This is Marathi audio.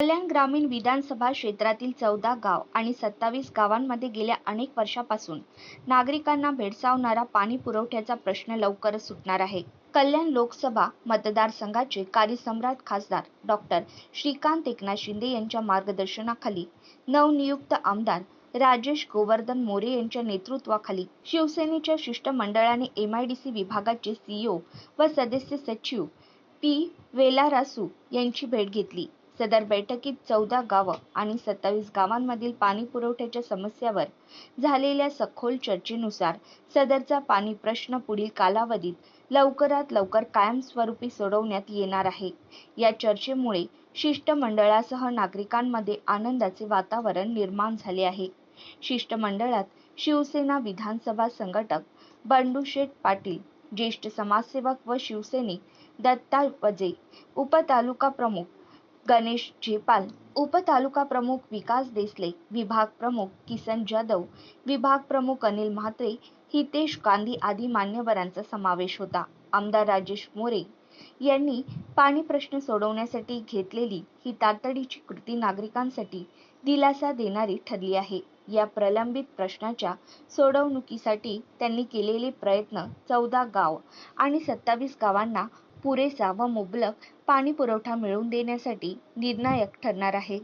कल्याण ग्रामीण विधानसभा क्षेत्रातील चौदा गाव आणि सत्तावीस गावांमध्ये गेल्या अनेक वर्षापासून नागरिकांना भेडसावणारा पाणी पुरवठ्याचा प्रश्न लवकरच सुटणार आहे. कल्याण लोकसभा मतदारसंघाचे कार्यसम्राट खासदार डॉक्टर श्रीकांत एकनाथ शिंदे यांच्या मार्गदर्शनाखाली नवनियुक्त आमदार राजेश गोवर्धन मोरे यांच्या नेतृत्वाखाली शिवसेनेच्या शिष्टमंडळाने एमआयडीसी विभागाचे सीईओ व सदस्य सचिव पी वेलारासू यांची भेट घेतली. सदर बैठकीत चौदा गावं आणि सत्तावीस गावांमधील पाणी पुरवठ्याच्या समस्यावर झालेल्या सखोल चर्चेनुसार सदरचा पाणी प्रश्न पुढील कालावधीत लवकरात लवकर कायमस्वरूपी सोडवण्यात येणार आहे. या चर्चेमुळे शिष्टमंडळासह नागरिकांमध्ये आनंदाचे वातावरण निर्माण झाले आहे. शिष्टमंडळात शिवसेना विधानसभा संघटक बंडूशेठ पाटील ज्येष्ठ समाजसेवक व शिवसैनिक दत्ता वजे उपतालुका प्रमुख गणेश झेपाल उपतालुका प्रमुख विकास देसले विभाग प्रमुख किसन जाधव विभाग प्रमुख अनिल म्हात्रे हितेश गांधी आदी मान्यवरांचा समावेश होता. आमदार राजेश मोरे यांनी पाणी प्रश्न सोडवण्यासाठी घेतलेली ही तातडीची कृती नागरिकांसाठी दिलासा देणारी ठरली आहे. या प्रलंबित प्रश्नाच्या सोडवणुकीसाठी त्यांनी केलेले प्रयत्न चौदा गाव आणि सत्तावीस गावांना पुरेसा व मुबलक पाणीपुरवठा मिळवून देण्यासाठी निर्णायक ठरणार आहे.